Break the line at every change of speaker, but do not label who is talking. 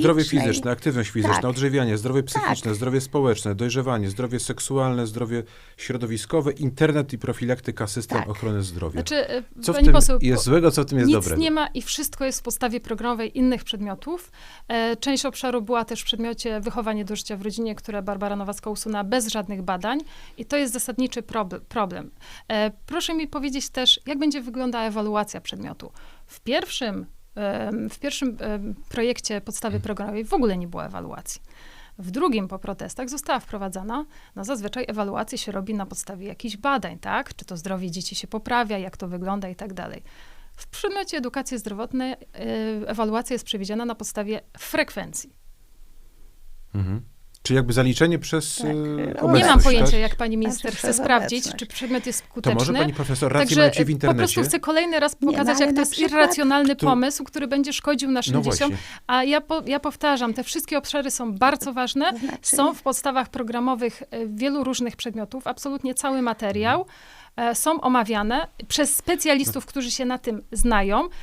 Zdrowie fizyczne, aktywność fizyczna,
Tak.
odżywianie, zdrowie psychiczne,
Tak.
zdrowie społeczne, dojrzewanie, zdrowie seksualne, zdrowie środowiskowe, internet i profilaktyka, system
Tak.
ochrony zdrowia.
Znaczy, e,
Co w
pani
tym
poseł,
jest złego, co w tym jest
nic
dobrego?
nie ma i wszystko jest w podstawie programowej innych przedmiotów. E, część obszaru była też w przedmiocie wychowanie do życia w rodzinie, które Barbara Nowacka usunęła bez żadnych badań i to jest zasadniczy prob- problem. E, proszę mi powiedzieć też, jak będzie wyglądała ewaluacja przedmiotu. W pierwszym, w pierwszym projekcie podstawy programowej w ogóle nie było ewaluacji. W drugim po protestach została wprowadzana, no zazwyczaj ewaluację się robi na podstawie jakichś badań, tak? Czy to zdrowie dzieci się poprawia, jak to wygląda i tak dalej. W przedmiocie edukacji zdrowotnej ewaluacja jest przewidziana na podstawie frekwencji.
Mhm. Czyli jakby zaliczenie przez
Tak,
e,
no,
Nie
obecność,
mam pojęcia,
tak?
jak pani minister chce sprawdzić,
obecność.
czy przedmiot jest
To
skuteczny.
może pani profesor rację
Także
macie w
po
internecie?
prostu chcę kolejny raz
Nie, no,
pokazać, jak to jest
przykład-
irracjonalny
Kto-
pomysł, który będzie szkodził naszym
No
dzieciom. A ja, po, ja powtarzam, te wszystkie obszary są bardzo ważne.
To znaczy-
Są w podstawach programowych e, wielu różnych przedmiotów, absolutnie cały materiał. e, Są omawiane przez specjalistów, którzy się na tym znają.